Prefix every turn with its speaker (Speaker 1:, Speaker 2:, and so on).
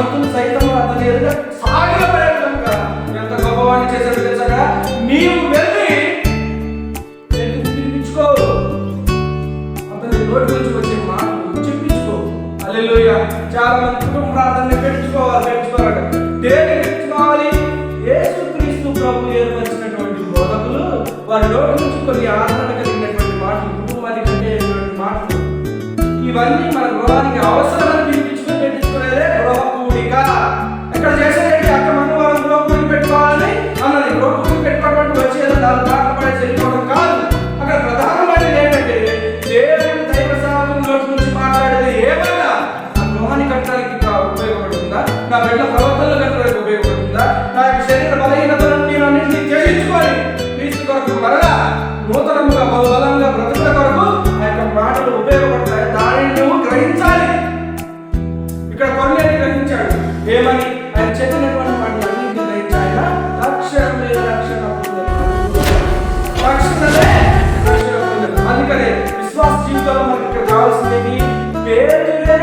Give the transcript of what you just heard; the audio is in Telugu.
Speaker 1: ధనవంతులు సైతం అతని ఎదుట సాగిలపడే విధంగా ఎంత గొప్పవాణి చేశాడు తెలుసా నీవు వెళ్ళి ఎందుకు పిలిపించుకో అతని నోటి నుంచి వచ్చే మాటలు చెప్పించుకో. అల్లెలుయ చాలా మంది కుటుంబ ప్రార్థనని పెంచుకోవాలి పెంచుకోవాలట. దేని పెంచుకోవాలి? యేసుక్రీస్తు ప్రభు ఏర్పరిచినటువంటి బోధకులు వారి నోటి నుంచి కొన్ని ఆదరణ కలిగినటువంటి మాటలు కుటుంబానికి అంటే మాటలు. ఇవన్నీ మన గృహానికి అవసరమని ఇక్కడ చేసేది అక్కడ మన వాళ్ళ గృహ పెట్టుకోవాలని అన్నది. గృహ పెట్టుకోవడం వచ్చేది దాని పాట పడేసి వెళ్ళిపోవడం కాదు. అక్కడ ప్రధానమైనది ఏంటంటే దేవుడు దైవ సేవకుల గురించి మాట్లాడేది ఏమైనా ఆ గృహాన్ని కట్టడానికి ఇంకా ఉపయోగపడుతుందా? నా బిడ్డ ప్రవర్తనలు కట్టడానికి ఉపయోగపడుతుందా? నా యొక్క శరీర బలహీనతలను నేను అన్నింటినీ త్యజించుకొని క్రీస్తు కొరకు మరలా నూతనంగా బహుబలంగా బ్రతుకుల కొరకు ఆ యొక్క మాటలు ఉపయోగపడతాయి. దానిని నువ్వు గ్రహించాలి. ఇక్కడ కొన్ని గ్రహించాడు. ఏమని? చెప్పినటువంటి మాటలు అన్నింటినీ గ్రహించాయన రక్షణమే రక్షణ పొందను. రక్షణ అందుకనే విశ్వాస జీవితంలో మనకి ఇక్కడ కావాల్సింది పేరులే